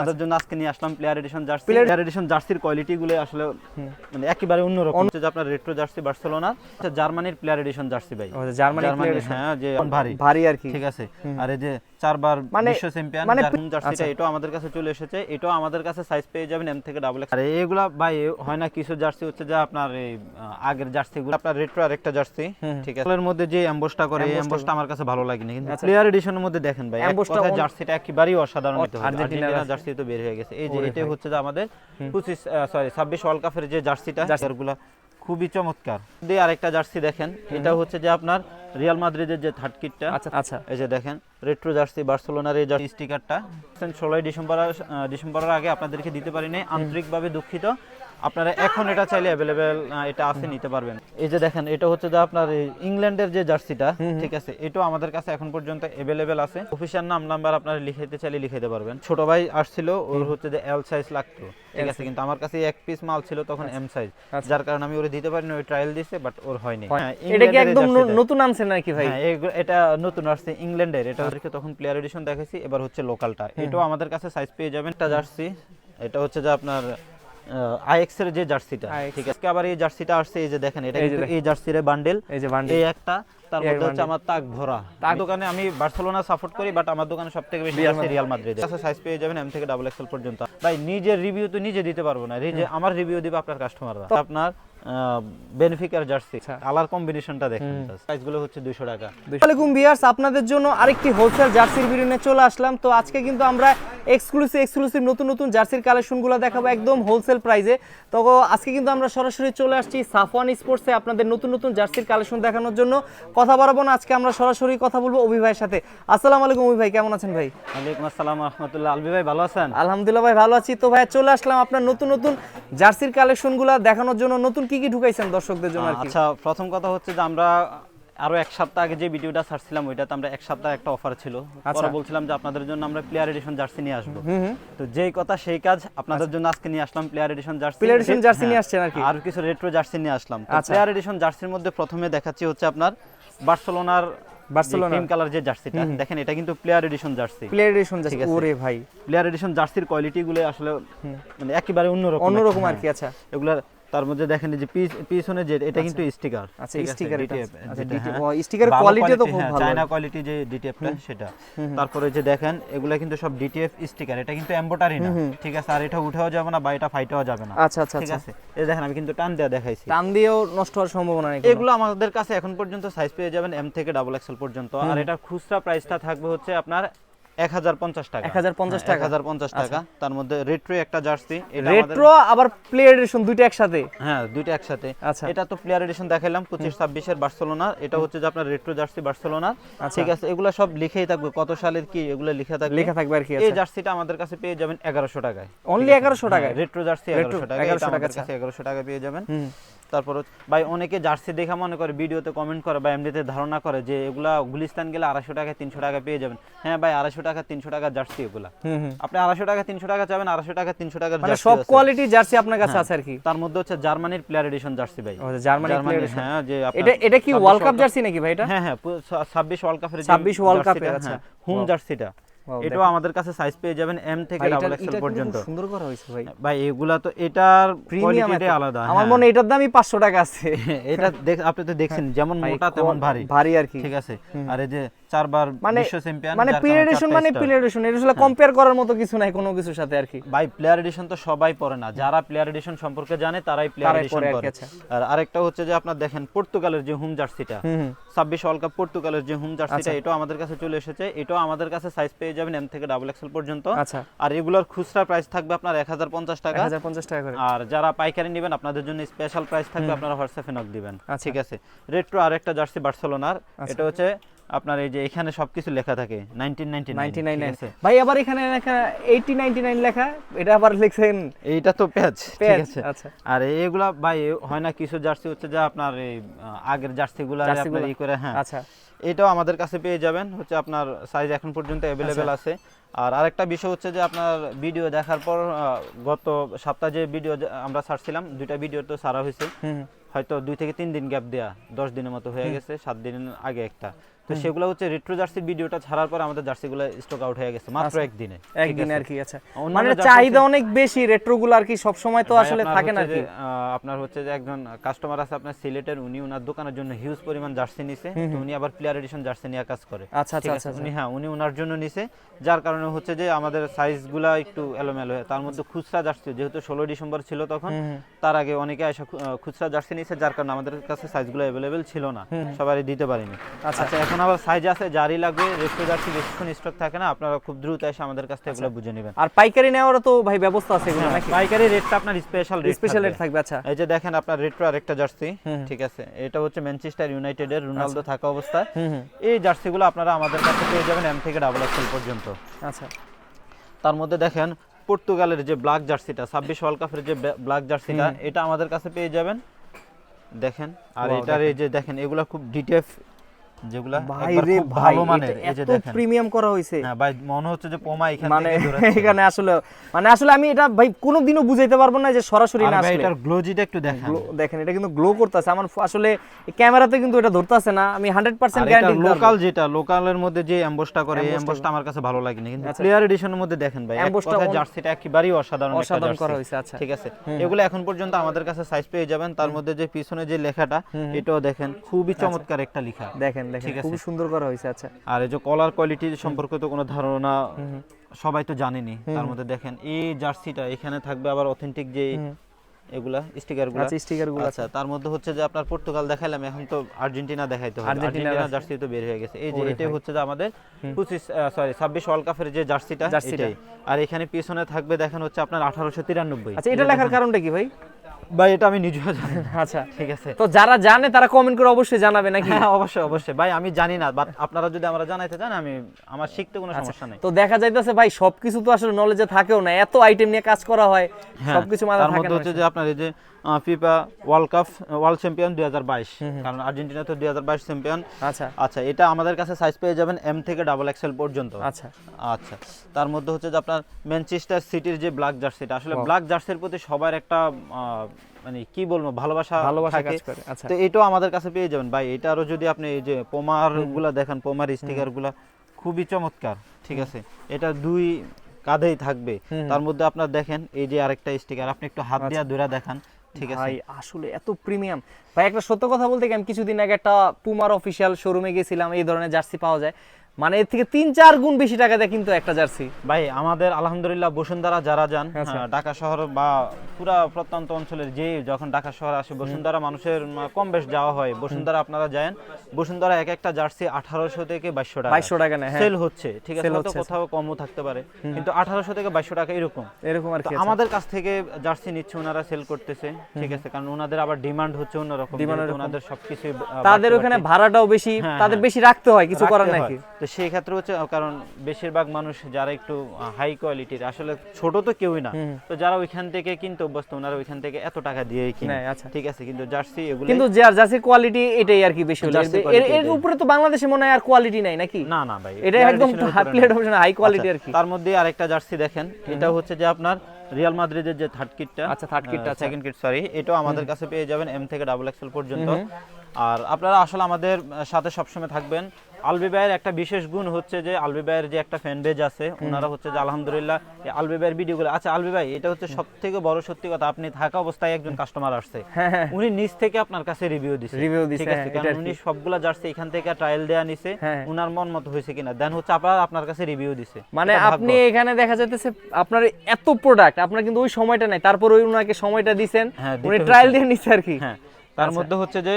তাদের জন্য আজকে নিয়ে আসলাম player edition jersey player edition জার্সির কোয়ালিটি গুলো আসলে মানে একেবারে অন্যরকম। হচ্ছে যে আপনার রেট্রো জার্সি বার্সেলোনা জার্মানির প্লেয়ার এডিশন জার্সি ভাই। জার্মানি জার্মানি হ্যাঁ যে ভারী। ভারী আর কি। ঠিক আছে। আর এই যে চারবার মানে- বিশ্ব চ্যাম্পিয়ন মানে জার্সিটা এটাও আমাদের কাছে চলে এসেছে। এটাও আমাদের কাছে সাইজ পেয়ে যাবেন এম থেকে ডাবল আর এগুলা ভাই হয় না কিছু জার্সি হচ্ছে যে আপনার এই আগের জার্সি গুলো আপনার রেট্রো আর একটা জার্সি ঠিক আছে। এর মধ্যে যে এমবোসটা করে এই এমবোসটা আমার কাছে ভালো লাগেনি। কিন্তু প্লেয়ার এডিশনের মধ্যে দেখেন ভাই এক জার্সিটা একেবারেই অসাধারণ আর্জেন্টিনা জার্সি তো বের হয়ে গেছে। এই যে এটাই হচ্ছে যে আমাদের পঁচিশ সরি ছাব্বিশ ওয়ার্ল্ড কাপের যে জার্সিটা জার্সিগুলো খুবই চমৎকার। দিয়ে আরেকটা জার্সি দেখেন। এটা হচ্ছে যে আপনার রিয়াল মাদ্রিদের যে থার্ড কিটটা আচ্ছা আচ্ছা। এই যে দেখেন রেট্রো জার্সি বার্সেলোনার এই জার্সি স্টিকারটা ষোলোই ডিসেম্বর ডিসেম্বরের আগে আপনাদেরকে দিতে পারিনি। আন্তরিকভাবে দুঃখিত। আপনারা এখন এটা চাইলে অ্যাভেলেবেল এটা আছে নিতে পারবেন। এই যে দেখেন এটা হচ্ছে যে আপনার ইংল্যান্ডের যে জার্সিটা ঠিক আছে এটাও আমাদের কাছে এখন পর্যন্ত অ্যাভেলেবেল আছে। অফিসিয়াল নাম নাম্বার আপনারা লিখাইতে চাইলে লিখাইতে পারবেন। ছোট ভাই আসছিল ওর হচ্ছে যে এল সাইজ লাগতো ঠিক আছে কিন্তু আমার কাছে এক পিস মাল ছিল তখন এম সাইজ যার কারণে আমি ওরে দিতে পারিনি ওই ট্রায়াল দিছে বাট ওর হয়নি। হ্যাঁ, এটা কি একদম নতুন আনছেন নাকি ভাই? হ্যাঁ এটা নতুন আসছে ইংল্যান্ডের। এটা তখন প্লেয়ার এডিশন দেখাইছি এবার হচ্ছে লোকালটা এটাও আমাদের কাছে সাইজ পেয়ে যাবেন। একটা জার্সি এটা হচ্ছে যে আপনার আইএক্স এর যে জার্সিটা ঠিক আছে? আবার এই জার্সিটা আসছে এই যে দেখেন এটা কিন্তু এই জার্সির বান্ডেল এই যে বান্ডেল এই একটা তার মধ্যে হচ্ছে আমার তাক ভরা। তার দোকানে আমি বার্সেলোনা সাপোর্ট করি বাট আমার দোকানে সবথেকে বেশি আছে রিয়াল মাদ্রিদ আছে সাইজ পেয়ে যাবেন এম থেকে ডাবল এক্সেল পর্যন্ত। ভাই নিজের রিভিউ তো নিজে দিতে পারব না। এই যে আমার রিভিউ দিবে আপনার কাস্টমাররা আপনার বেনিফিকার জার্সি। কালার কম্বিনেশনটা দেখেন হচ্ছে 200 টাকা। ভিউয়ার্স আপনাদের জন্য আরেকটি হোলসেল জার্সির ভিডিও নিয়ে চলে আসলাম। তো আজকে কিন্তু আমরা এক্সক্লুসিভ এক্সক্লুসিভ নতুন নতুন জার্সির কালেকশনগুলো দেখাবো একদম হোলসেল প্রাইসে তো আজকে কিন্তু আমরা সরাসরি চলে আসছি সাফওয়ান স্পোর্টসে আপনাদের নতুন নতুন জার্সির কালেকশন দেখানোর জন্য। কথা বাড়াবো না আজকে আমরা সরাসরি কথা বলব অভি ভাইয়ের সাথে। আসসালামু আলাইকুম অভি ভাই কেমন আছেন ভাই? ওয়ালাইকুম আসসালাম রহমতুল্লাহ। আলবি ভাই ভালো আছেন? আলহামদুলিল্লাহ ভাই ভালো আছি। তো ভাই চলে আসলাম আপনার নতুন নতুন জার্সির কালেকশনগুলো দেখানোর জন্য নতুন কি কি ঢুকাইছেন দর্শকদের জন্য আচ্ছা প্রথম কথা হচ্ছে যে আমরা আরও এক সপ্তাহ আগে যে ভিডিওটা ছাড়ছিলাম ওইটাতে আমরা এক সপ্তাহ একটা অফার ছিল। আচ্ছা। পরে বলছিলাম যে আপনাদের জন্য আমরা প্লেয়ার এডিশন জার্সি নিয়ে আসব। তো যেই কথা সেই কাজ আপনাদের জন্য আজকে নিয়ে আসলাম প্লেয়ার এডিশন জার্সি edition হ্যাঁ, jersey নিয়ে আসছেন আর কি? আর কিছু রেট্রো জার্সি নিয়ে আসলাম। আচ্ছা। প্লেয়ার এডিশন জার্সির মধ্যে প্রথমে দেখাচ্ছি হচ্ছে আপনার বার্সেলোনার বার্সেলোনার। ক্রিম কালার যে জার্সিটা দেখেন এটা কিন্তু player edition jersey player edition jersey ওরে ভাই। প্লেয়ার এডিশন জার্সির কোয়ালিটি গুলো আসলে মানে একেবারে অন্যরকম অন্যরকম আর কি হ্যাঁ। আচ্ছা। এগুলা তার মধ্যে দেখেন যে পিছনে যে এটা কিন্তু স্টিকার আচ্ছা, sticker এটা আচ্ছা, DTF হ্যাঁ। ও, sticker এর তো খুব ভালো। চায়না কোয়ালিটি যে ডিটিএফটা সেটা। তারপরে যে দেখেন এগুলা কিন্তু সব ডিটিএফ স্টিকার এটা কিন্তু এমবোটারি না। ঠিক আছে আর এটা উঠেও যাবে না বা এটা ফাইটেও যাবে না। আচ্ছা আচ্ছা ঠিক আচ্ছা। আছে? এই দেখেন আমি কিন্তু টান দেওয়া দেখাইছি। টান দিয়েও নষ্ট হওয়ার সম্ভাবনা নেই এগুলো আমাদের কাছে এখন পর্যন্ত সাইজ পেয়ে যাবেন এম থেকে ডাবল এক্সেল পর্যন্ত। আর এটা খুচরা প্রাইসটা থাকবে হচ্ছে আপনার এক হাজার পঞ্চাশ টাকা। 1050 টাকা। এক হাজার পঞ্চাশ টাকা। তার মধ্যে রেট্রো একটা জার্সি এটা রেট্রো আবার প্লেয়ার এডিশন দুইটা একসাথে? হ্যাঁ দুইটা একসাথে। আচ্ছা। এটা তো প্লেয়ার এডিশন দেখাইলাম পঁচিশ ছাব্বিশের বার্সেলোনার এটা হচ্ছে যে আপনার রেট্রো জার্সি বার্সেলোনার ঠিক আছে এগুলো সব লিখেই থাকবে। কত সালের কি এগুলো লিখে থাকবে? লেখা থাকবে আর কি এই আচ্ছা। জার্সিটা আমাদের কাছে পেয়ে যাবেন এগারোশো টাকায়। অনলি এগারোশো টাকায়? রেট্রো জার্সি এগারোশো টাকা 1100 এটা আমাদের টাকা, কাছে এগারোশো টাকা পেয়ে যাবেন। তারপর ভাই অনেকে জার্সি দেখা মনে করে ভিডিওতে কমেন্ট করে বা এমনিতে ধারণা করে যে এগুলা গুলিস্তান গেলে আড়াইশো টাকা তিনশো টাকা পেয়ে যাবেন। হ্যাঁ ভাই আড়াইশো টাকা তিনশো টাকা জার্সি এগুলা। আপনি আড়াইশো টাকা তিনশো টাকা চাবেন আড়াইশো টাকা তিনশো টাকার মানে সব কোয়ালিটি জার্সি আপনার কাছে হ্যাঁ। আছে আর কি? তার মধ্যে হচ্ছে জার্মানির প্লেয়ার এডিশন জার্সি ভাই। জার্মানি। হ্যাঁ যে এটা এটা কি ওয়ার্ল্ড কাপ জার্সি নাকি ভাই এটা? হ্যাঁ হ্যাঁ ছাব্বিশ ওয়ার্ল্ড কাপের 26 World Cup এর, আচ্ছা। হোম জার্সিটা। Wow, এটাও আমাদের কাছে সাইজ পেয়ে যাবেন এম থেকে ডাবল এক্সেল পর্যন্ত। সুন্দর করা হয়েছে ভাই। ভাই এগুলা তো এটার প্রিমিয়াম এটা আলাদা আমার হ্যাঁ। মনে এটার দামই পাঁচশো টাকা আছে। এটা দেখ আপনি তো দেখছেন যেমন মোটা তেমন ভারী। ভারী আর কি। ঠিক আছে। আর এই যে চারবার মানে বিশ্ব চ্যাম্পিয়ন মানে প্লেয়ার এডিশন মানে প্লেয়ার এডিশন এটা আসলে কম্পেয়ার করার মতো কিছু নাই কোনো কিছুর সাথে আর কি। ভাই প্লেয়ার এডিশন তো সবাই পড়ে না। যারা প্লেয়ার এডিশন সম্পর্কে জানে তারাই প্লেয়ার এডিশন পড়ে আচ্ছা। আর আরেকটা হচ্ছে যে আপনার দেখেন পর্তুগালের যে হোম জার্সিটা হুম হুম। ছাব্বিশ ওয়ার্ল্ড কাপ পর্তুগালের যে হোম আচ্ছা। জার্সিটা এটাও আমাদের কাছে চলে এসেছে। এটাও আমাদের কাছে সাইজ পেয়ে যাবেন এম থেকে ডাবল এক্সেল পর্যন্ত। আচ্ছা। আর এগুলোর খুচরা প্রাইস থাকবে আপনার এক হাজার পঞ্চাশ এক টাকা হাজার পঞ্চাশ টাকা করে। আর যারা পাইকারি নেবেন আপনাদের জন্য স্পেশাল প্রাইস থাকবে আপনারা হোয়াটসঅ্যাপে নক দিবেন। আচ্ছা। ঠিক আছে? রেট্রো আরেকটা জার্সি বার্সেলোনার এটা হচ্ছে আপনার এই যে এখানে সবকিছু লেখা থাকে নাইনটিন নাইনটি নাইনটি নাইন আছে ভাই আবার এখানে লেখা এটা আবার লিখছেন এইটা তো পেজ ঠিক আছে? আচ্ছা। আর এগুলা ভাই হয় না কিছু জার্সি হচ্ছে যে আপনার এই আগের জার্সিগুলা? ই করে হ্যাঁ। আচ্ছা। এটাও আমাদের কাছে পেয়ে যাবেন হচ্ছে আপনার সাইজ এখন পর্যন্ত অ্যাভেলেবেল আচ্ছা। আছে। আর আরেকটা বিষয় হচ্ছে যে আপনার ভিডিও দেখার পর গত সপ্তাহে যে ভিডিও আমরা ছাড়ছিলাম দুইটা ভিডিও তো সারা হয়েছে। হয়তো দুই থেকে তিন দিন গ্যাপ দেয়া দশ দিনের মতো হয়ে গেছে সাত দিনের আগে একটা। তো সেগুলো হচ্ছে রেট্রো জার্সির ভিডিওটা ছাড়ার পর আমাদের জার্সিগুলো স্টক আউট হয়ে গেছে মাত্র একদিনে। একদিন? আর কি আচ্ছা। মানে চাহিদা অনেক বেশি রেট্রোগুলো আর কি সব সময় তো আসলে থাকে না কি। আপনার হচ্ছে যে একজন কাস্টমার আছে আপনার সিলেটের উনি ওনার দোকানের জন্য হিউজ পরিমাণ জার্সি নিছে। তো উনি আবার প্লেয়ার এডিশন জার্সি নিয়ে কাজ করে। আচ্ছা আচ্ছা আচ্ছা উনি হ্যাঁ উনি ওনার জন্য নিছে। যার কারণে হচ্ছে যে আমাদের সাইজগুলা একটু এলোমেলো। হয় তার মধ্যে খুচরা জার্সি যেহেতু ষোলো ডিসেম্বর ছিল তখন তার আগে অনেকে এসে খুচরা জার্সি নিছে যার কারণে আমাদের কাছে সাইজগুলো অ্যাভেলেবেল ছিল না। সবারই দিতে পারিনি। আচ্ছা। আচ্ছা এখন আবার সাইজ আছে জারি লাগবে জার্সি বেশিক্ষণ স্টক থাকে না আপনারা খুব দ্রুত এসে আমাদের কাছ থেকে এগুলো বুঝে নেবেন। আর পাইকারি নেওয়ারও তো ভাই ব্যবস্থা আছে এগুলো নাকি? পাইকারি রেটটা আপনার স্পেশাল রেট স্পেশাল রেট থাকবে আচ্ছা। এই যে দেখেন আপনার রেট্রো আরেকটা জার্সি ঠিক আছে। এটা হচ্ছে ম্যানচেস্টার ইউনাইটেডের রোনালদো থাকা অবস্থায়। হুম এই জার্সিগুলো আপনারা আমাদের কাছে পেয়ে যাবেন এম থেকে ডাবল এক্সেল পর্যন্ত। আচ্ছা। তার মধ্যে দেখেন পর্তুগালের যে ব্ল্যাক জার্সিটা ছাব্বিশ ওয়ার্ল্ড কাপের যে ব্ল্যাক জার্সিটা এটা আমাদের কাছে পেয়ে যাবেন। দেখেন আর এটার এই যে দেখেন এগুলা খুব ডিটেফ যেগুলা ভালো মানের এই যে দেখেন। প্রিমিয়াম করা হ্যাঁ ভাই মনে হচ্ছে যে পোমা এখান মানে থেকে দৌড়াচ্ছে। এখানে আসলে মানে আসলে আমি এটা ভাই কোনোদিনও বুঝাইতে পারব না যে সরাসরি না আসলে। এটার গ্লোজিটা একটু দেখেন। দেখেন এটা কিন্তু গ্লো করতেছে। আমার আসলে ক্যামেরাতে কিন্তু এটা ধরতেছে না। আমি হান্ড্রেড পার্সেন্ট গ্যারান্টি লোকাল যেটা লোকালের মধ্যে যে এমবসটা করে এই এমবসটা আমার কাছে ভালো লাগেনি। কিন্তু প্লেয়ার এডিশনের মধ্যে দেখেন ভাই জার্সিটা অসাধারণ অসাধারণ করা হয়েছে, আচ্ছা। ঠিক আছে। এগুলো এখন পর্যন্ত আমাদের কাছে সাইজ পেয়ে যাবেন। তার মধ্যে যে পিছনে যে লেখাটা এটাও দেখেন খুবই আচ্ছা। চমৎকার একটা লেখা। দেখেন দেখেন খুব সুন্দর করা হয়েছে আচ্ছা। আর এই যে কলার কোয়ালিটি সম্পর্কে তো কোনো ধারণা সবাই তো জানেনি। তার মধ্যে দেখেন এই জার্সিটা এখানে থাকবে আবার অথেন্টিক যে এগুলা স্টিকারগুলো আচ্ছা আচ্ছা তার মধ্যে হচ্ছে যে আপনার পর্তুগাল দেখাইলাম এখন তো আর্জেন্টিনা দেখাইতে হবে। আর্জেন্টিনা জার্সি তো বের হয়ে গেছে। এই যে এটাই হচ্ছে যে আমাদের পঁচিশ সরি ছাব্বিশ ওয়ার্ল্ড কাপের যে জার্সিটা। এটাই। আর এখানে পিছনে থাকবে দেখেন হচ্ছে আপনার আঠারোশো তিরানব্বই। আচ্ছা এটা লেখার কারণটা কি ভাই? ভাই এটা আমি নিজেও জানি না। আচ্ছা। ঠিক আছে। তো যারা জানে তারা কমেন্ট করে অবশ্যই জানাবে নাকি? হ্যাঁ অবশ্যই অবশ্যই। ভাই আমি জানি না বাট আপনারা যদি আমরা জানাইতে চান আমি আমার শিখতে কোনো আচ্ছা। সমস্যা নাই। তো দেখা যাইতেছে ভাই সবকিছু তো আসলে নলেজে থাকেও না এত আইটেম নিয়ে কাজ করা হয় হ্যাঁ, সবকিছু মাথা থাকে না হচ্ছে যে আপনার এই যে FIFA world cup world champion দুই হাজার বাইশ। কারণ আর্জেন্টিনা তো দুই হাজার বাইশ চ্যাম্পিয়ন আচ্ছা। আচ্ছা এটা আমাদের কাছে সাইজ পেয়ে যাবেন এম থেকে ডাবল এক্সেল পর্যন্ত। আচ্ছা। আচ্ছা তার মধ্যে হচ্ছে যে আপনার ম্যানচেস্টার সিটির যে ব্ল্যাক জার্সিটা আসলে ব্ল্যাক জার্সির প্রতি সবার একটা মানে কি বলব ভালোবাসা ভালোবাসা কাজ করে আচ্ছা। তো এটাও আমাদের কাছে পেয়ে যাবেন। ভাই এটা আরও যদি আপনি এই যে পোমারগুলা দেখেন পোমার স্টিকারগুলা খুবই চমৎকার ঠিক আছে? এটা দুই কাঁধেই থাকবে। তার মধ্যে আপনার দেখেন এই যে আরেকটা স্টিকার আপনি একটু হাত দিয়ে ধরে দেখান। ভাই, আসলে এত প্রিমিয়াম ভাই, একটা সত্য কথা বলতে আমি কিছুদিন আগে একটা পুমার অফিসিয়াল শোরুমে গেছিলাম এই ধরনের জার্সি পাওয়া যায়। মানে এর থেকে তিন চার গুণ বেশি টাকা দেয় কিন্তু একটা জার্সি। ভাই আমাদের আলহামদুলিল্লাহ বসুন্ধরা যারা যান আচ্ছা। ঢাকা শহর বা পুরা প্রত্যন্ত অঞ্চলের যে যখন ঢাকা শহর আসে বসুন্ধরা মানুষের কম বেশ যাওয়া হয়। বসুন্ধরা আপনারা যান বসুন্ধরা এক একটা জার্সি আঠারোশো থেকে বাইশশো টাকা। বাইশশো টাকা হ্যাঁ। সেল হচ্ছে ঠিক আছে হয়তো কোথাও কমও থাকতে পারে কিন্তু আঠারোশো থেকে বাইশশো টাকা এরকম। এরকম আর আমাদের কাছ থেকে জার্সি নিচ্ছে ওনারা সেল করতেছে ঠিক আছে কারণ ওনাদের আবার ডিমান্ড হচ্ছে অন্যরকম। ওনাদের সবকিছু তাদের ওখানে ভাড়াটাও বেশি হ্যাঁ, তাদের হ্যাঁ। বেশি রাখতে হয় কিছু করার নাকি? সেই ক্ষেত্রে হচ্ছে কারণ বেশিরভাগ মানুষ যারা একটু হাই কোয়ালিটির আসলে ছোট তো কেউই না। তো যারা ওইখান থেকে কিনতে অভ্যস্ত ওনারা ওইখান থেকে এত টাকা দিয়েই কিনে। আচ্ছা। ঠিক আছে কিন্তু জার্সি এগুলো কিন্তু যার জার্সির কোয়ালিটি এটাই আর কি বেশি হলো। এর-। উপরে তো বাংলাদেশে মনে হয় আর কোয়ালিটি নাই নাকি? না না ভাই এটা একদম প্লেট অপশন হাই কোয়ালিটি আর কি। তার মধ্যে আরেকটা জার্সি দেখেন এটা হচ্ছে যে আপনার রিয়াল মাদ্রিদের যে থার্ড কিটটা আচ্ছা, থার্ড কিটটা। সেকেন্ড কিট সরি এটাও আমাদের কাছে পেয়ে যাবেন এম থেকে ডাবল এক্সেল পর্যন্ত। আর আপনারা আসলে আমাদের সাথে সবসময় থাকবেন। আলবি ভাইয়ের একটা বিশেষ গুণ হচ্ছে যে আলবি ভাইয়ের যে একটা ফ্যান বেজ আছে ওনারা হচ্ছে যে আলহামদুলিল্লাহ আলবি ভাইয়ের ভিডিওগুলো আচ্ছা আলবি ভাই এটা হচ্ছে সব থেকে বড় সত্যি কথা আপনি থাকা অবস্থায় একজন কাস্টমার আসছে। হ্যাঁ, হ্যাঁ। উনি নিজ থেকে আপনার কাছে রিভিউ দিছে। Review দিছে, ঠিক আছে হ্যাঁ, কারণ উনি। সবগুলা জার্সি এখান থেকে ট্রায়াল দেয়া নিছে হ্যাঁ। উনার মন মতো হয়েছে কিনা। দেন হচ্ছে আপনার আপনার কাছে রিভিউ দিছে। মানে আপনি এখানে দেখা যাইতেছে আপনার এত প্রোডাক্ট আপনার কিন্তু ওই সময়টা নাই তারপর ওই উনাকে সময়টা দিছেন হ্যাঁ, উনি ট্রায়াল দিয়ে নিচ্ছে আর কি। হ্যাঁ তার মধ্যে হচ্ছে যে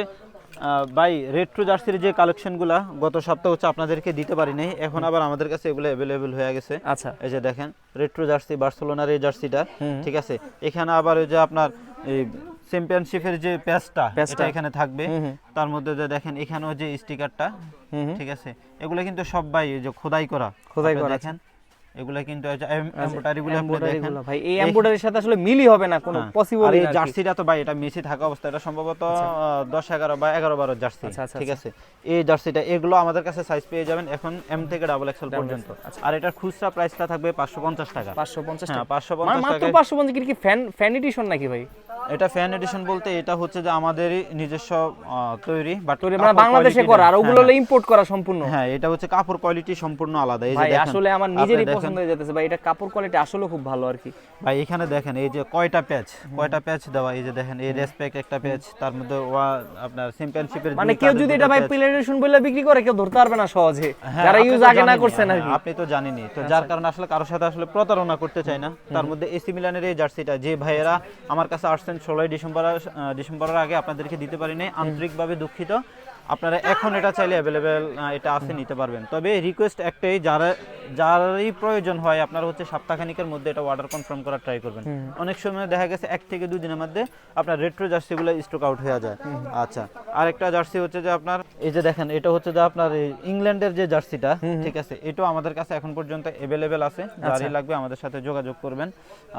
ভাই রেট্রো জার্সির যে কালেকশনগুলা গত সপ্তাহ হচ্ছে আপনাদেরকে দিতে পারি নাই এখন আবার আমাদের কাছে এগুলো অ্যাভেলেবেল হয়ে গেছে। আচ্ছা। এই যে দেখেন রেট্রো জার্সি বার্সেলোনার এই জার্সিটা ঠিক আছে? এখানে আবার ওই যে আপনার এই চ্যাম্পিয়নশিপের যে প্যাচটা প্যাচটা। এটা এখানে থাকবে। তার মধ্যে যে দেখেন এখানেও যে স্টিকারটা ঠিক আছে? এগুলো কিন্তু সব ভাই এই যে খোদাই করা। খোদাই করা, দেখেন এগুলো কিন্তু এমব্রয়ডারিগুলো আপনি দেখেন। ভাই এই এমব্রয়ডারির সাথে আসলে মিলই হবে না কোনো হ্যাঁ। পসিবল আর এই জার্সিটা তো ভাই এটা মেসি থাকা অবস্থা এটা সম্ভবত দশ এগারো বা এগারো বারো জার্সি আচ্ছা, আচ্ছা, ঠিক আছে? এই জার্সিটা এগুলো আমাদের কাছে সাইজ পেয়ে যাবেন এখন এম থেকে ডাবল এক্সেল পর্যন্ত। আচ্ছা। আর এটার খুচরা প্রাইসটা থাকবে পাঁচশো পঞ্চাশ টাকা। পাঁচশো পঞ্চাশ হ্যাঁ টাকা। পাঁচশো মানে পঞ্চাশ মাত্র টাকা পাঁচশো পঞ্চাশ কি ফ্যান ফ্যান এডিশন নাকি ভাই? এটা ফ্যান এডিশন বলতে এটা হচ্ছে যে আমাদেরই নিজস্ব তৈরি বাট তৈরি মানে বাংলাদেশে করা। আর ওগুলো হলো ইম্পোর্ট করা সম্পূর্ণ। হ্যাঁ এটা হচ্ছে কাপড় কোয়ালিটি সম্পূর্ণ আলাদা। এই যে দেখেন, আসলে আমার নিজেরই পছন্দ হয়ে যেতেছে ভাই এটা কাপড় কোয়ালিটি আসলে খুব ভালো আর কি। ভাই এখানে দেখেন এই যে কয়টা প্যাচ কয়টা প্যাচ দেওয়া? এই যে দেখেন এই রেসপেক্ট একটা প্যাচ তার মধ্যে ওয়া আপনার চ্যাম্পিয়নশিপের মানে কেউ যদি এটা ভাই প্লেটেশন বলে বিক্রি করে কেউ ধরতে পারবে না সহজে। যারা ইউজ আগে না করছেন আর কি। আপনি তো জানেনই। তো যার কারণে আসলে কারোর সাথে আসলে প্রতারণা করতে চাই না। তার মধ্যে এসি মিলানের এই জার্সিটা যে ভাইয়েরা আমার কাছে আসছেন ষোলোই ডিসেম্বর ডিসেম্বরের আগে আপনাদেরকে দিতে পারিনি আন্তরিকভাবে দুঃখিত। আপনারা এখন এটা চাইলে অ্যাভেলেবেল এটা আছে নিতে পারবেন। তবে রিকোয়েস্ট একটাই যারা যারই প্রয়োজন হয় আপনারা হচ্ছে সপ্তাহখানিকের মধ্যে এটা অর্ডার কনফার্ম করার ট্রাই করবেন। অনেক সময় দেখা গেছে এক থেকে দুই দিনের মধ্যে আপনার রেট্রো জার্সিগুলো স্টক আউট হয়ে যায়। আচ্ছা আর একটা জার্সি হচ্ছে যে আপনার এই যে দেখেন এটা হচ্ছে যে আপনার ইংল্যান্ডের যে জার্সিটা ঠিক আছে এটাও আমাদের কাছে এখন পর্যন্ত অ্যাভেলেবেল আছে। যারই লাগবে আমাদের সাথে যোগাযোগ করবেন।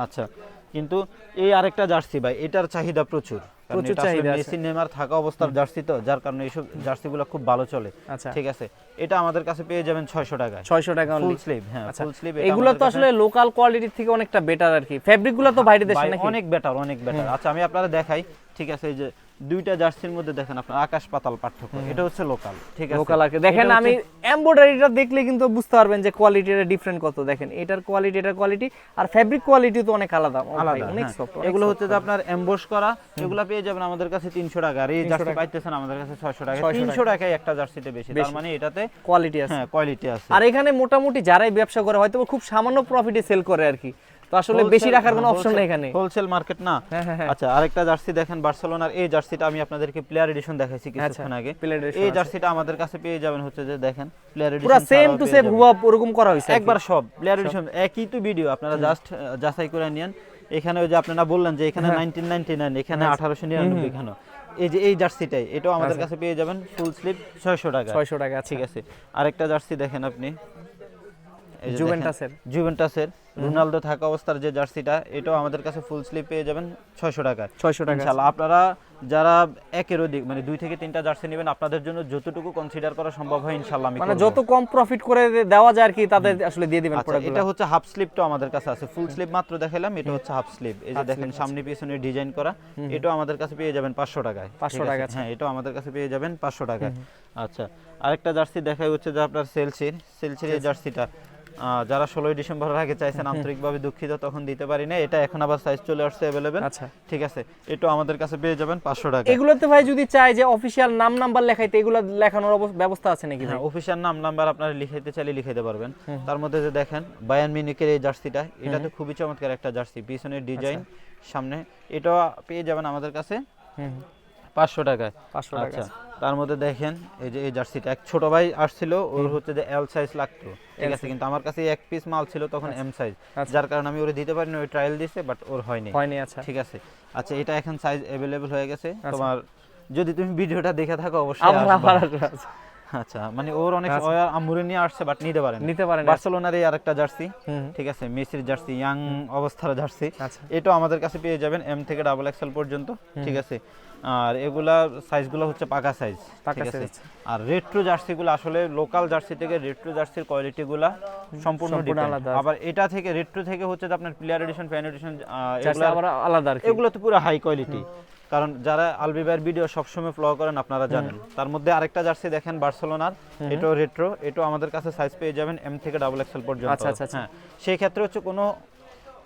আচ্ছা কিন্তু এই আরেকটা জার্সি ভাই এটার চাহিদা প্রচুর। প্রচুর চাহিদা মেসি নেমার থাকা অবস্থার জার্সি তো যার কারণে এইসব জার্সিগুলো খুব ভালো চলে। আচ্ছা। ঠিক আছে? এটা আমাদের কাছে পেয়ে যাবেন ছয়শো টাকায়। 600 টাকা ফুল স্লিভ হ্যাঁ আচ্ছা। ফুল স্লিভ এগুলো তো আসলে লোকাল কোয়ালিটির থেকে অনেকটা বেটার আর কি। ফেব্রিকগুলো তো বাইরে দেশে নাকি? অনেক বেটার অনেক বেটার আচ্ছা আমি আপনারা দেখাই। ঠিক আছে এই যে দুইটা জার্সির মধ্যে দেখেন আপনার আকাশ পাতাল পার্থক্য। এটা হচ্ছে লোকাল ঠিক আছে? লোকাল কি। দেখেন আমি এমব্রয়ডারিটা দেখলে কিন্তু বুঝতে পারবেন যে কোয়ালিটিটা ডিফারেন্ট কত। দেখেন এটার কোয়ালিটি এটার কোয়ালিটি আর ফেব্রিক কোয়ালিটি তো অনেক আলাদা। আলাদা অনেক হ্যাঁ। সফট এগুলো হচ্ছে যে আপনার এমবোস করা এগুলো পেয়ে যাবেন আমাদের কাছে তিনশো টাকা। আর এই জার্সি পাইতেছেন আমাদের কাছে ছয়শো টাকা। 600 তিনশো টাকায় একটা জার্সিতে বেশি তার মানে এটাতে কোয়ালিটি আছে। হ্যাঁ কোয়ালিটি আছে। আর এখানে মোটামুটি যারাই ব্যবসা করে হয়তো খুব সামান্য প্রফিটে সেল করে আর কি। তো আসলে বেশি রাখার কোনো অপশন নেই এখানে। হোলসেল মার্কেট না? হ্যাঁ, হ্যাঁ, হ্যাঁ। আচ্ছা আরেকটা জার্সি দেখেন বার্সেলোনার। এই জার্সিটা আমি আপনাদেরকে প্লেয়ার এডিশন দেখাইছি আচ্ছা, কিছুক্ষণ আগে। এই জার্সিটা আমাদের কাছে পেয়ে যাবেন হচ্ছে যে দেখেন প্লেয়ার পুরো সেম টু সেম হুয়া ওরকম করা হয়েছে একবার সব প্লেয়ার এডিশন একই তো ভিডিও আপনারা জাস্ট যাচাই করে নিন এখানে ওই যে আপনারা বললেন যে এখানে হ্যাঁ। 1999 এখানে 1899 এখানে এই যে এই জার্সিটাই এটাও আমাদের কাছে পেয়ে যাবেন ফুল স্লিভ 600 টাকা। 600 টাকা ঠিক আছে। আরেকটা জার্সি দেখেন আপনি। জুভেন্টাসের। জুভেন্টাসের রোনালদো থাকা অবস্থার যে জার্সিটা এটাও আমাদের কাছে ফুল স্লিপ পেয়ে যাবেন 600 টাকা 600 টাকা আপনারা যারা একের অধিক মানে দুই থেকে তিনটা জার্সি নেবেন আপনাদের জন্য যতটুকু কনসিডার করা সম্ভব হয় ইনশাআল্লাহ আমি মানে যত কম প্রফিট করে দেওয়া যায় আর কি তাদের আসলে দিয়ে দিবেন আচ্ছা এটা হচ্ছে হাফ স্লিভটা আমাদের কাছে আছে। ফুল স্লিভ মাত্র দেখালাম এটা হচ্ছে হাফ স্লিভ এই যে দেখেন সামনে পিছনে ডিজাইন করা এটাও আমাদের কাছে পেয়ে যাবেন পাঁচশো টাকায় পাঁচশো টাকা, আচ্ছা। হ্যাঁ এটাও আমাদের কাছে পেয়ে যাবেন পাঁচশো টাকায়। আচ্ছা আরেকটা জার্সি দেখাই হচ্ছে যে আপনার সেলসির সেলসির এই জার্সিটা। যারা ষোলোই ডিসেম্বরের আগে চাইছেন আন্তরিকভাবে দুঃখিত তখন দিতে পারি না এটা এখন আবার সাইজ চলে আসছে অ্যাভেলেবেল আচ্ছা। ঠিক আছে এটা আমাদের কাছে পেয়ে যাবেন পাঁচশো টাকা। এগুলোতে ভাই যদি চাই যে অফিসিয়াল নাম নাম্বার লেখাইতে এগুলো লেখানোর ব্যবস্থা আছে নাকি হ্যাঁ অফিসিয়াল নাম নাম্বার আপনারা লিখাইতে চাইলে লিখাইতে পারবেন। তার মধ্যে যে দেখেন বায়ান মিউনিকের এই জার্সিটা এটা তো খুবই চমৎকার একটা জার্সি পিছনের ডিজাইন সামনে এটা পেয়ে যাবেন আমাদের কাছে। পাঁচশো টাকায়। 500 টাকা আচ্ছা তার মধ্যে দেখেন এই যে এই জার্সিটা। এক ছোট ভাই আসছিল ওর হচ্ছে যে এল সাইজ লাগতো। ঠিক আছে কিন্তু আমার কাছে এক পিস মাল ছিল তখন এম সাইজ আচ্ছা। যার কারণে আমি ওরে দিতে পারিনি ওই ট্রায়াল দিছে বাট ওর হয়নি। হয়নি আচ্ছা। ঠিক আছে। আচ্ছা এটা এখন সাইজ অ্যাভেলেবল হয়ে গেছে। তোমার যদি তুমি ভিডিওটা দেখে থাকো অবশ্যই। আচ্ছা। আচ্ছা মানে ওর অনেক আচ্ছা। আম্মুরে নিয়ে আসছে বাট নিতে পারেন। নিতে পারেন। বার্সেলোনার এই আরেকটা জার্সি। ঠিক আছে মেসির জার্সি ইয়াং অবস্থার জার্সি। আচ্ছা। এটাও আমাদের কাছে পেয়ে যাবেন এম থেকে ডাবল এক্সেল পর্যন্ত। ঠিক আছে। আর এগুলা সাইজগুলো হচ্ছে পাকা সাইজ পাকা ঠিক আছে আর রেট্রো জার্সিগুলো আসলে লোকাল জার্সি থেকে রেট্রো জার্সির কোয়ালিটিগুলা সম্পূর্ণ আলাদা। আবার এটা থেকে রেট্রো থেকে হচ্ছে আপনার player edition fan edition jersey আবার আলাদা আর এগুলো তো পুরো হাই কোয়ালিটি কারণ যারা আলবিবার ভিডিও সবসময় ফলো করেন আপনারা জানেন। তার মধ্যে আরেকটা জার্সি দেখেন বার্সেলোনার এটাও রেট্রো এটাও আমাদের কাছে সাইজ পেয়ে যাবেন এম থেকে ডাবল এক্সেল পর্যন্ত। আচ্ছা, আচ্ছা, আচ্ছা। হ্যাঁ সেই ক্ষেত্রে হচ্ছে কোনো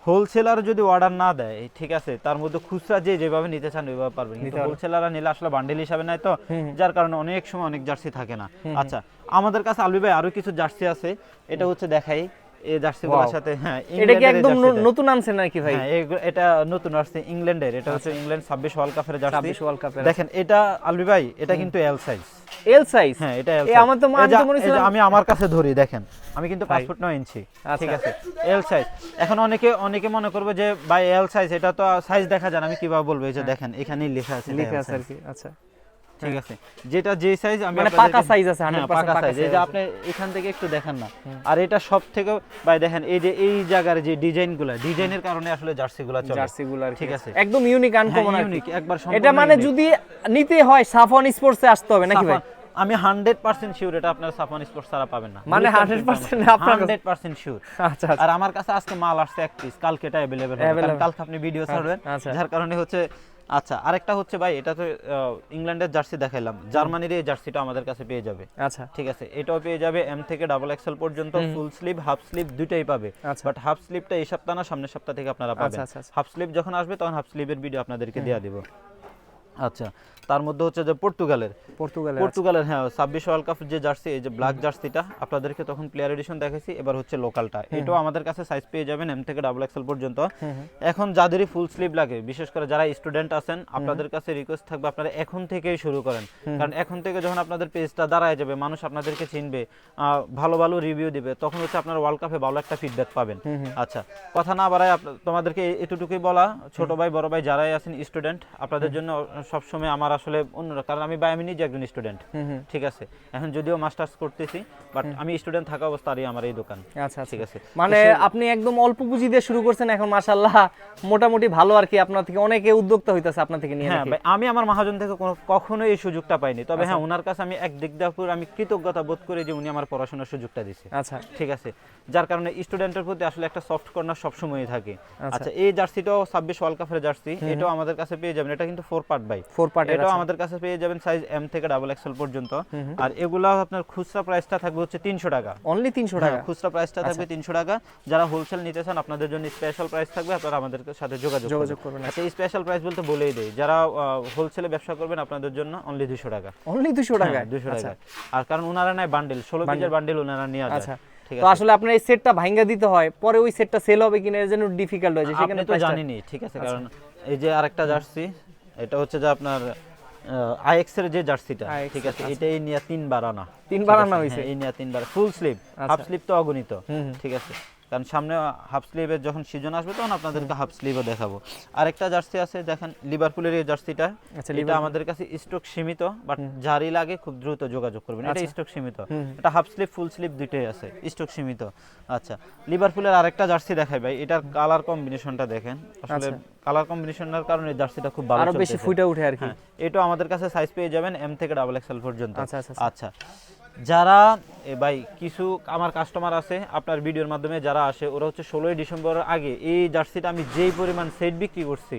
হোলসেলার যদি অর্ডার না দেয় ঠিক আছে তার মধ্যে খুচরা যে যেভাবে নিতে চান ওইভাবে পারবেন কিন্তু হোলসেলাররা নিলে আসলে বান্ডেল হিসাবে নেয় তো যার কারণে অনেক সময় অনেক জার্সি থাকে না। আচ্ছা আমাদের কাছে আলবি ভাই আরও কিছু জার্সি আছে এটা হচ্ছে দেখাই। এই জার্সিগুলোর সাথে হ্যাঁ এটা কি একদম নতুন আনছেন নাকি ভাই? হ্যাঁ এটা নতুন আসছে ইংল্যান্ডের এটা হচ্ছে ইংল্যান্ড ছাব্বিশ ওয়ার্ল্ড কাপের জার্সি। 26 ওয়ার্ল্ড কাপের দেখেন এটা আলবি ভাই এটা কিন্তু এল সাইজ এল সাইজ হ্যাঁ এটা এল এ, আমার তো আমি মনে আমার কাছে ধরি দেখেন। আমি কিন্তু পাঁচ ভাই। ফুট নয় ইঞ্চি আচ্ছা। ঠিক আছে? এল সাইজ এখন অনেকে অনেকে মনে করবে যে ভাই এল সাইজ এটা তো সাইজ দেখা যায় আমি কীভাবে বলব? এই যে দেখেন এখানেই লেখা আছে লিখে আছে আর কি আচ্ছা। ঠিক আছে। যেটা যে সাইজ আমি মানে পাকা size আছে, হ্যাঁ, 100% পাকা পাকা সাইজ এই যে আপনি এখান থেকে একটু দেখেন না। আর এটা সব থেকে ভাই দেখেন এই যে এই জায়গার যে ডিজাইনগুলো ডিজাইনের কারণে আসলে জার্সিগুলো চলে। জার্সি গুলো আর কি ঠিক আছে। একদম ইউনিক হ্যাঁ, আনকমন আর কি। unique, একবার এটা মানে যদি নিতে হয় সাফন স্পোর্টসে আসতে হবে নাকি ভাই? আমি হান্ড্রেড পার্সেন্ট শিওর এটা আপনার সাফান স্পোর্টস ছাড়া পাবেন না। মানে 100% আপনার কাছে- হান্ড্রেড পার্সেন্ট শিওর আচ্ছা আচ্ছা। আর আমার কাছে আজকে মাল আসছে এক পিস কালকে এটা অ্যাভেলেবেল কালকে আপনি ভিডিও ছাড়বেন। আচ্ছা। যার কারণে হচ্ছে আচ্ছা আরেকটা হচ্ছে ভাই এটা তো ইংল্যান্ডের জার্সি দেখাইলাম। জার্মানির এই জার্সিটা আমাদের কাছে পেয়ে যাবে। আচ্ছা। ঠিক আছে এটাও পেয়ে যাবে এম থেকে ডাবল এক্সেল পর্যন্ত ফুল স্লিভ হাফ স্লিভ দুইটাই পাবে। আচ্ছা। বাট হাফ স্লিভটা এই সপ্তাহ না সামনের সপ্তাহ থেকে আপনারা পাবেন। আচ্ছা, আচ্ছা, আচ্ছা। হাফ স্লিভ যখন আসবে তখন হাফ স্লিভের ভিডিও আপনাদেরকে দেওয়া দিব। আচ্ছা তার মধ্যে হচ্ছে যে পর্তুগালের। পর্তুগালে পর্তুগালের হ্যাঁ ছাব্বিশ ওয়ার্ল্ড কাপ যে জার্সি এই যে ব্ল্যাক জার্সিটা আপনাদেরকে তখন প্লেয়ার এডিশন দেখেছি এবার হচ্ছে লোকালটা এটাও আমাদের কাছে সাইজ পেয়ে যাবেন এম থেকে ডাবল এক্সেল পর্যন্ত। এখন যাদেরই ফুল স্লিভ লাগে বিশেষ করে যারা স্টুডেন্ট আছেন আপনাদের কাছে রিকোয়েস্ট থাকবে আপনারা এখন থেকেই শুরু করেন। কারণ এখন থেকে যখন আপনাদের পেজটা দাঁড়ায় যাবে মানুষ আপনাদেরকে চিনবে ভালো ভালো রিভিউ দিবে তখন হচ্ছে আপনারা ওয়ার্ল্ড কাপে ভালো একটা ফিডব্যাক পাবেন। আচ্ছা কথা না বাড়ায় তোমাদেরকে এ- এতটুকুই বলা ছোট ভাই বড় ভাই যারাই আছেন স্টুডেন্ট আপনাদের জন্য সবসময় আমার আসলে অন্য কারণ আমি বাই আমি নিজে একজন স্টুডেন্ট ঠিক আছে? এখন যদিও মাস্টার্স করতেছি বাট আমি স্টুডেন্ট থাকা অবস্থারই আমার এই দোকান আচ্ছা আচ্ছা। ঠিক আছে? মানে আপনি একদম অল্প পুঁজি দিয়ে শুরু করছেন এখন মাশাল্লাহ মোটামুটি ভালো আর কি আপনার থেকে অনেকে উদ্যোক্তা হইতাছে আপনার থেকে নিয়ে হ্যাঁ ভাই আমি আমার মহাজন থেকে কোনো কখনো এই সুযোগটা পাইনি তবে হ্যাঁ ওনার কাছে আমি এক দিক দিয়ে আমি কৃতজ্ঞতা বোধ করি যে উনি আমার পড়াশোনার সুযোগটা দিছে আচ্ছা। ঠিক আছে? যার কারণে স্টুডেন্টের প্রতি আসলে একটা সফট কর্নার সবসময়ই থাকে। আচ্ছা। আচ্ছা এই জার্সিটাও ছাব্বিশ ওয়ার্ল্ড কাপের জার্সি এটাও আমাদের কাছে পেয়ে যাবেন। এটা কিন্তু ফোর পার্ট বাই ফোর পার্টের এটাও আমাদের কাছে পেয়ে যাবেন সাইজ এম থেকে ডাবল এক্সেল পর্যন্ত। আর এগুলা আপনার খুচরা প্রাইসটা থাকবে হচ্ছে তিনশো টাকা। অনলি তিনশো হ্যাঁ, টাকা? খুচরা প্রাইসটা থাকবে তিনশো টাকা। যারা হোলসেল নিতে চান আপনাদের জন্য স্পেশাল প্রাইস থাকবে আপনারা আমাদের সাথে যোগাযোগ যোগাযোগ করবেন আচ্ছা স্পেশাল প্রাইস বলতে বলেই দেই। যারা হোলসেলে ব্যবসা করবেন আপনাদের জন্য অনলি দুশো টাকা। অনলি দুশো টাকা দুশো টাকা আর কারণ ওনারা নাই বান্ডেল ষোলো পিসের বান্ডেল ওনারা নিয়ে আচ্ছা। ঠিক তো আসলে আপনার এই সেটটা ভাঙ্গা দিতে হয় পরে ওই সেটটা সেল হবে কিনা এর জন্য ডিফিকাল্ট হয়েছে সেখানে তো জানিনি ঠিক আছে কারণ এই যে আরেকটা জার্সি এটা হচ্ছে যে আপনার আইএক্স এর যে জার্সিটা ঠিক আছে এটাই নিয়ে তিনবার আনা তিনবার আনা আছে? হয়েছে? হ্যাঁ, এই নিয়ে তিনবার ফুল স্লিভ হাফ আচ্ছা। স্লিভ তো অগণিত। ঠিক আছে কারণ সামনে হাফ স্লিভের যখন সিজন আসবে তখন আপনাদেরকে হাফ স্লিভও দেখাবো। আরেকটা জার্সি আছে দেখেন লিভারপুলের এই জার্সিটা আচ্ছা, এটা আমাদের কাছে স্টক সীমিত বাট যারই লাগে খুব দ্রুত যোগাযোগ করবেন। এটা আচ্ছা। স্টক সীমিত। এটা হাফ স্লিভ ফুল স্লিভ দুইটাই আছে স্টক সীমিত। আচ্ছা লিভারপুলের আরেকটা জার্সি দেখাই ভাই এটার কালার কম্বিনেশনটা দেখেন। আসলে আচ্ছা। কালার কম্বিনেশনের কারণে জার্সিটা খুব ভালো আরও বেশি ফুটে উঠে আর কি। হ্যাঁ এটা আমাদের কাছে সাইজ পেয়ে যাবেন এম থেকে ডাবল এক্সেল পর্যন্ত। আচ্ছা, আচ্ছা, আচ্ছা। আচ্ছা। যারা ভাই কিছু আমার কাস্টমার আছে আপনার ভিডিওর মাধ্যমে যারা আসে ওরা হচ্ছে ষোলোই ডিসেম্বরের আগে এই জার্সিটা আমি যেই পরিমাণ সেট বিক্রি করছি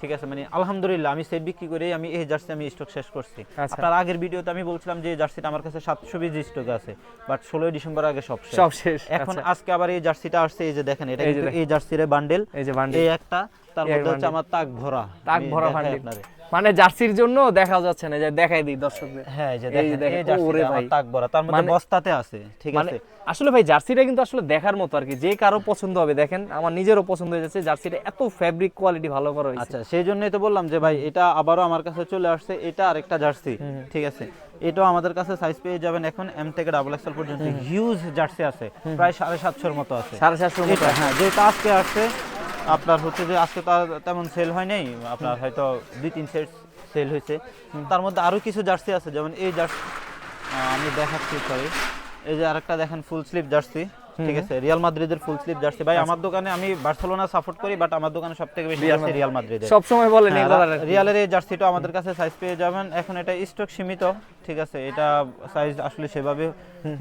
ঠিক আছে মানে আলহামদুলিল্লাহ আমি সেট বিক্রি করে আমি এই জার্সি আমি স্টক শেষ করছি। আচ্ছা। আপনার আগের ভিডিওতে আমি বলছিলাম যে জার্সিটা আমার কাছে সাতশো বিশ স্টক আছে বাট ষোলোই ডিসেম্বর আগে সব শেষ। সব শেষ এখন আচ্ছা। আজকে আবার এই জার্সিটা আসছে এই যে দেখেন এটা এই জার্সির বান্ডেল এই যে বান্ডিল এই একটা তার মধ্যে হচ্ছে আমার তাক ভরা তাক ভরা বান্ডিল আপনারে। মানে জার্সির জন্য দেখা যাচ্ছে না যে দেখাই দিই দর্শকদের। হ্যাঁ এই যে দেখেন ওরে ভাই। তাক ভরা তার মধ্যে মানে- বস্তাতে আছে ঠিক মানে আছে। আসলে ভাই জার্সিটা কিন্তু আসলে দেখার মতো আর কি যে কারও পছন্দ হবে দেখেন আমার নিজেরও পছন্দ হয়ে যাচ্ছে জার্সিটা এত ফ্যাব্রিক কোয়ালিটি ভালো করা হয়েছে। আচ্ছা সেই জন্যই তো বললাম যে ভাই এটা আবারও আমার কাছে চলে আসছে এটা আরেকটা জার্সি ঠিক আছে। এটাও আমাদের কাছে সাইজ পেয়ে যাবেন এখন এম থেকে ডাবল এক্সেল পর্যন্ত হিউজ জার্সি আছে প্রায় সাড়ে সাতশোর মতো আছে। সাড়ে চারশোর মতো হ্যাঁ যেটা আজকে আসছে আপনার হচ্ছে যে আজকে তো তেমন সেল হয় নাই আপনার হয়তো দুই তিন সেট সেল হয়েছে। তার মধ্যে আরও কিছু জার্সি আছে যেমন এই জার্সি আমি দেখাচ্ছি সরি এই যে আরেকটা দেখেন ফুল স্লিভ জার্সি ঠিক আছে রিয়াল মাদ্রিদের ফুল স্লিভ জার্সি ভাই আমার দোকানে আমি বার্সেলোনা সাপোর্ট করি বাট আমার দোকানে সবথেকে বেশি জার্সি রিয়াল মাদ্রিদের সব সময় বলেন হ্যাঁ, রিয়ালের এই জার্সিটা আমাদের কাছে সাইজ পেয়ে যাবেন। এখন এটা স্টক সীমিত ঠিক আছে এটা সাইজ আসলে সেভাবে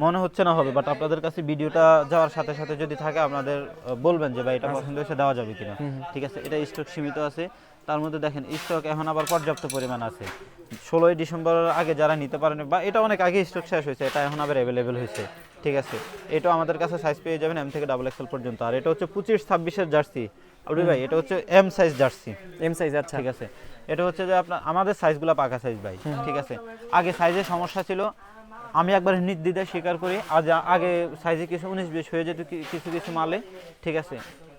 মনে হচ্ছে না হবে বাট আপনাদের কাছে ভিডিওটা যাওয়ার সাথে সাথে যদি থাকে আপনাদের বলবেন যে ভাই এটা পছন্দ হয়েছে দেওয়া যাবে কিনা? ঠিক আছে এটা স্টক সীমিত আছে। তার মধ্যে দেখেন স্টক এখন আবার পর্যাপ্ত পরিমাণ আছে। ষোলোই ডিসেম্বরের আগে যারা নিতে পারেন বা এটা অনেক আগে স্টক শেষ হয়েছে এটা এখন আবার অ্যাভেলেবেল হয়েছে। ঠিক আছে। এটাও আমাদের কাছে সাইজ পেয়ে যাবেন এম থেকে ডাবল এক্সেল পর্যন্ত। আর এটা হচ্ছে পঁচিশ ছাব্বিশের জার্সি। আলবি ভাই এটা হচ্ছে M size jersey. M size আচ্ছা। ঠিক আছে। এটা হচ্ছে যে আপনার আমাদের সাইজগুলো পাকা সাইজ ভাই। ঠিক আছে। আগে সাইজের সমস্যা ছিল। আমি একবার নির্দ্বিধায় স্বীকার করি আজ আগে সাইজে কিছু উনিশ বিশ হয়ে যেত কিছু কিছু মালে। ঠিক আছে।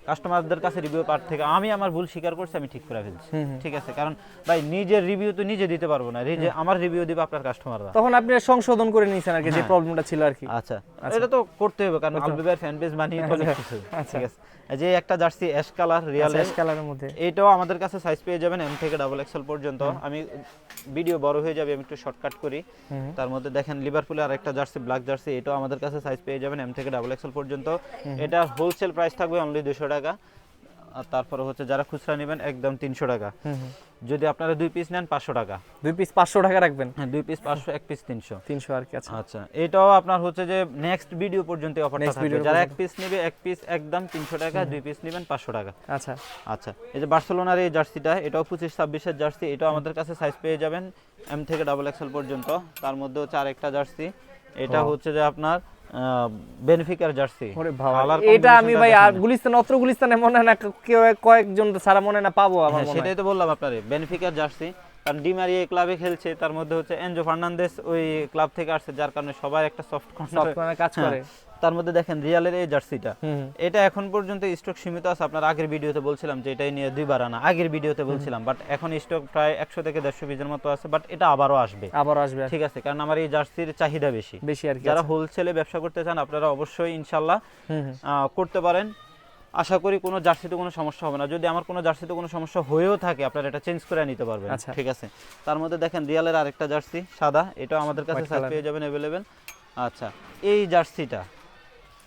কাস্টমারদের কাছে রিভিউ পার্ট থেকে আমি আমার ভুল স্বীকার করছি আমি ঠিক করে ফেলছি। ঠিক আছে? কারণ ভাই নিজের রিভিউ তো নিজে দিতে পারব না। নিজে আমার রিভিউ দিবে আপনার কাস্টমাররা তখন আপনি সংশোধন করে নিয়েছেন আর কি যে হ্যাঁ। প্রবলেমটা ছিল আর কি। আচ্ছা। এটা তো করতে হবে কারণ আলবিবার ফ্যান বেস মানিয়ে আচ্ছা। ঠিক আছে? যে একটা jersey ash colour real ash কালারের মধ্যে। এইটাও আমাদের কাছে সাইজ পেয়ে যাবেন এম থেকে ডাবল এক্সেল পর্যন্ত। আমি ভিডিও বড় হয়ে যাবে আমি একটু শর্টকাট করি। তার মধ্যে দেখেন লিভারপুলের আরেকটা জার্সি ব্ল্যাক জার্সি এটাও আমাদের কাছে সাইজ পেয়ে যাবেন এম থেকে ডাবল এক্সেল পর্যন্ত। এটা হোলসেল প্রাইস থাকবে অনলি দুশো টাকা। আর তারপরে হচ্ছে যারা খুচরা নেবেন একদম তিনশো টাকা। যদি আপনারা দুই পিস নেন পাঁচশো টাকা। দুই পিস পাঁচশো টাকা রাখবেন? হ্যাঁ দুই পিস পাঁচশো এক পিস তিনশো। তিনশো আর কি আচ্ছা। আচ্ছা এটাও আপনার হচ্ছে যে নেক্সট ভিডিও পর্যন্ত Next থাকবে। যারা এক পিস নেবে এক পিস একদম তিনশো টাকা দুই পিস নেবেন পাঁচশো টাকা। আচ্ছা। আচ্ছা এই যে বার্সেলোনার এই জার্সিটা এটাও পঁচিশ ছাব্বিশের জার্সি এটাও আমাদের কাছে সাইজ পেয়ে যাবেন। এম থেকে ডাবল এক্সেল পর্যন্ত তার মধ্যে হচ্ছে আরেকটা জার্সি। এটা হচ্ছে যে আপনার বেনিফিকার জার্সি এটা আমি ভাই গুলিস্তান অত্র গুলিস্তানে মনে হয় না কেউ কয়েকজন ছাড়া মনে হয় না পাবো আমার হ্যাঁ হয়। সেটাই তো বললাম আপনারে। বেনিফিকার জার্সি কারণ ডিমারি এই ক্লাবে খেলছে তার মধ্যে হচ্ছে এনজো ফার্নান্দেস ওই ক্লাব থেকে আসছে যার কারণে সবাই একটা সফট কাজ করে। তার মধ্যে দেখেন রিয়ালের এই জার্সিটা। এটা এখন পর্যন্ত স্টক সীমিত আছে। আপনার আগের ভিডিওতে বলছিলাম যে এটাই নিয়ে দুইবার আনা আগের ভিডিওতে বলছিলাম বাট এখন স্টক প্রায় একশো থেকে দেড়শো পিসের মতো আছে বাট এটা আবারও আসবে। আবার আসবে। ঠিক আছে কারণ আমার এই জার্সির চাহিদা বেশি। বেশি আর যারা। হোলসেলে ব্যবসা করতে চান আপনারা অবশ্যই ইনশাল্লাহ করতে পারেন। আশা করি কোনো জার্সিতে কোনো সমস্যা হবে না। যদি আমার কোনো জার্সিতে কোনো সমস্যা হয়েও থাকে আপনারা এটা চেঞ্জ করে নিতে পারবেন। আচ্ছা। ঠিক আছে? তার মধ্যে দেখেন রিয়ালের আরেকটা জার্সি সাদা। এটাও আমাদের কাছে পেয়ে যাবেন অ্যাভেলেবেল আচ্ছা এই জার্সিটা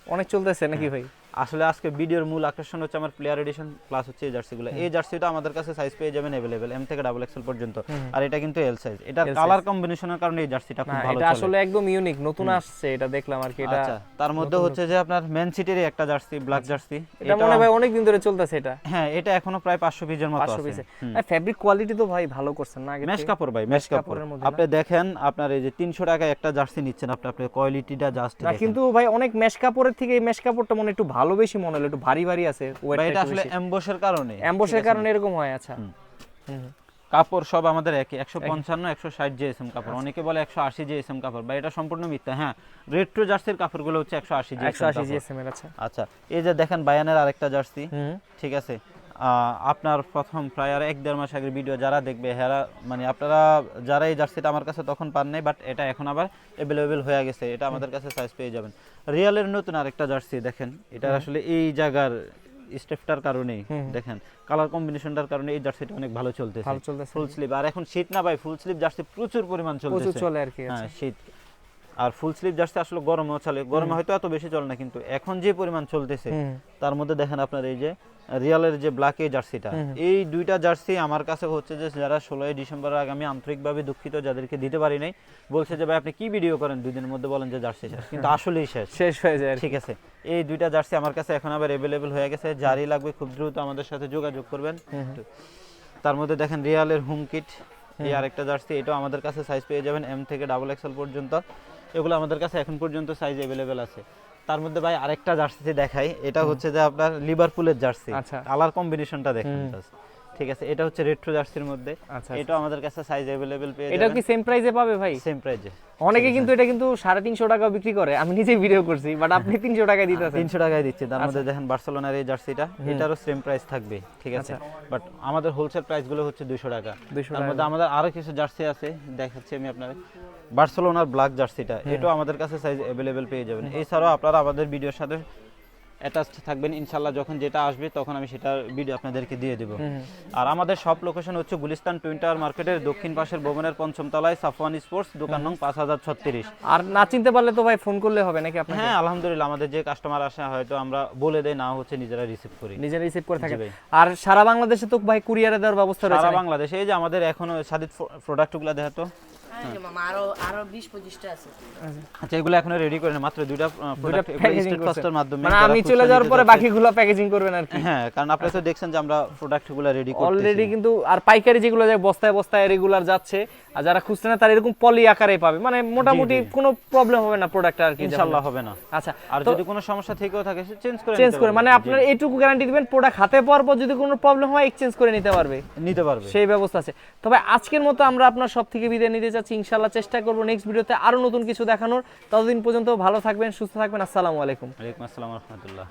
অনেক চলতেছে নাকি ভাই? আসলে আজকে ভিডিওর মূল আকর্ষণ হচ্ছে আমার প্লেয়ার এডিশন প্লাস হচ্ছে এই জার্সিগুলো। এই জার্সিটা আমাদের কাছে সাইজ পেয়ে যাবেন অ্যাভেলেবেল এম থেকে ডাবল এক্সেল পর্যন্ত। আর এটা কিন্তু এল সাইজ size। কালার কম্বিনেশনের কারণে এই জার্সিটা খুব ভালো এটা আসলে একদম ইউনিক নতুন আসছে এটা দেখলাম আর কি এটা আচ্ছা তার মধ্যে হচ্ছে যে আপনার ম্যান সিটির একটা জার্সি ব্ল্যাক জার্সি। আচ্ছা। এটা মনে হয় ভাই অনেক দিন ধরে চলতেছে এটা। হ্যাঁ এটা এখনও প্রায় পাঁচশো পিসের মতো আছে। পিসে ফ্যাব্রিক কোয়ালিটি তো ভাই ভালো করছেন না আগে মেশ? কাপড় ভাই মেশ কাপড়। আপনি দেখেন আপনার এই যে তিনশো টাকায় একটা জার্সি নিচ্ছেন আপনি আপনার কোয়ালিটিটা জাস্ট না কিন্তু ভাই অনেক মেশ কাপড়ের থেকে এই মেশ কাপড়টা মনে একটু ভালো বেশি মনে হলো একটু ভারী ভারী আছে এটা আসলে এমবসের কারণে। অ্যাম্বসের কারণে এরকম হয় আচ্ছা। কাপড় সব আমাদের একই একশো পঞ্চান্ন একশো ষাট জিএসএম কাপড়। অনেকে বলে একশো আশি জিএসএম কাপড়। বা এটা সম্পূর্ণ মিথ্যা হ্যাঁ। রেট্রো জার্সির কাপড়গুলো হচ্ছে একশো আশি একশো আশি জিএসএম আচ্ছা। আচ্ছা এই যে দেখেন বায়ানের আরেকটা জার্সি ঠিক আছে? আপনার প্রথম প্রায় আর এক দেড় মাস আগের ভিডিও যারা দেখবে হেরা মানে আপনারা যারা এই জার্সিটা আমার কাছে তখন পান নাই বাট এটা এখন আবার অ্যাভেলেবেল হয়ে গেছে এটা আমাদের কাছে সাইজ পেয়ে যাবেন। রিয়ালের নতুন আরেকটা জার্সি দেখেন এটা আসলে এই জায়গার স্টেপটার কারণে দেখেন কালার কম্বিনেশনটার কারণে এই জার্সিটা অনেক ভালো চলতেছে। ফুল স্লিভ আর এখন শীত না ভাই ফুল স্লিভ জার্সি প্রচুর পরিমাণ চলতেছে। চলে আর কি হ্যাঁ আচ্ছা। শীত। আর ফুল স্লিভ জার্সি আসলে গরমেও চলে। গরমে হয়তো এত বেশি চলে না কিন্তু এখন যে পরিমাণ চলতেছে তার মধ্যে দেখেন আপনার এই যে রিয়ালের যে ব্ল্যাক এই জার্সিটা এই দুইটা জার্সি আমার কাছে হচ্ছে যে যারা ষোলোই ডিসেম্বর আগে আমি আন্তরিকভাবে দুঃখিত যাদেরকে দিতে পারি নাই বলছে যে ভাই আপনি কি ভিডিও করেন দুই দিনের মধ্যে বলেন যে জার্সি শেষ কিন্তু আসলেই শেষ। শেষ হয়ে যায় ঠিক আছে। এই দুইটা জার্সি আমার কাছে এখন আবার অ্যাভেলেবেল হয়ে গেছে। যারই লাগবে খুব দ্রুত আমাদের সাথে যোগাযোগ করবেন। তার মধ্যে দেখেন রিয়ালের হোম কিট এই আরেকটা জার্সি এটাও আমাদের কাছে সাইজ পেয়ে যাবেন এম থেকে ডাবল এক্সেল পর্যন্ত। এগুলো আমাদের কাছে এখন পর্যন্ত সাইজ অ্যাভেলেবেল আছে। তার মধ্যে ভাই আরেকটা জার্সি দেখাই। এটা হচ্ছে যে আপনার লিভারপুলের জার্সি আচ্ছা। কালার কম্বিনেশনটা দেখেন ঠিক আছে এটা হচ্ছে রেট্রো জার্সির মধ্যে। আচ্ছা এটাও আমাদের কাছে সাইজ অ্যাভেলেবেল পেয়ে এটা কি সেম প্রাইসে পাবে ভাই? সেম প্রাইজে অনেকে কিন্তু এটা কিন্তু সাড়ে তিনশো টাকা বিক্রি করে। আমি নিজে ভিডিও করছি বাট আপনি তিনশো টাকায় দিতেছেন। তিনশো টাকায় দিচ্ছে। তার আচ্ছা। মধ্যে দেখেন বার্সেলোনার এই জার্সিটা এটারও সেম প্রাইস থাকবে। ঠিক আছে? বাট আমাদের হোলসেল প্রাইসগুলো হচ্ছে দুইশো টাকা। 200 তার মধ্যে আমাদের আরও কিছু জার্সি আছে। দেখাচ্ছি আমি আপনার বার্সেলোনার ব্ল্যাক জার্সিটা এটাও আমাদের কাছে সাইজ অ্যাভেলেবেল পেয়ে যাবেন। এছাড়াও আপনারা আমাদের ভিডিওর সাথে অ্যাটাচড থাকবেন ইনশাল্লাহ যখন যেটা আসবে তখন আমি সেটার ভিডিও আপনাদেরকে দিয়ে দেবো। আর আমাদের সব লোকেশন হচ্ছে গুলিস্তান টুইন টাওয়ার মার্কেটের দক্ষিণ পাশের ভবনের পঞ্চম তলায় সাফওয়ান স্পোর্টস দোকান নং পাঁচ হাজার ছত্রিশ। আর না চিনতে পারলে তো ভাই ফোন করলে হবে নাকি আপনাকে? হ্যাঁ আলহামদুলিল্লাহ আমাদের যে কাস্টমার আসে হয়তো আমরা বলে দেয় না হচ্ছে নিজেরা রিসিভ করি। নিজে রিসিভ করে থাকেন। আর সারা বাংলাদেশে তো ভাই কুরিয়ারে দেওয়ার ব্যবস্থা রয়েছে সারা বাংলাদেশে এই যে আমাদের এখনও সাদিত প্রোডাক্টগুলো দেখাতো হ্যাঁ আছে। আচ্ছা। এগুলো এখনও রেডি করে মাত্র দুইটা প্রোডাক্ট স্টেট ফাস্টের মাধ্যমে মানে আমি চলে যাওয়ার পরে বাকিগুলো প্যাকেজিং করবেন আর কি। হ্যাঁ কারণ আপনারা তো দেখছেন যে আমরা প্রোডাক্টগুলো রেডি করতেছি। অলরেডি কিন্তু আর পাইকারি যেগুলো যায় বস্তায় বস্তায় রেগুলার যাচ্ছে আর যারা খুচরা না তারা এরকম পলি আকারে পাবে। মানে মোটামুটি কোনো প্রবলেম হবে না প্রোডাক্ট আর কি ইনশাআল্লাহ হবে না। আচ্ছা আর যদি কোনো সমস্যা থেকেও থাকে সে চেঞ্জ করে চেঞ্জ করে মানে আপনার এইটুকু গ্যারান্টি দিবেন প্রোডাক্ট হাতে পাওয়ার পর যদি কোনো প্রবলেম হয় এক্সচেঞ্জ করে নিতে পারবে। নিতে পারবে। সেই ব্যবস্থা আছে। তবে আজকের মতো আমরা আপনার সব থেকে বিদায় নিতে চাচ্ছি ইনশাল্লাহ চেষ্টা করব নেক্সট ভিডিওতে আরও নতুন কিছু দেখানোর। ততদিন পর্যন্ত ভালো থাকবেন, সুস্থ থাকবেন, আসসালামু আলাইকুম। ওয়ালাইকুম আসসালাম রহমতুল্লাহ।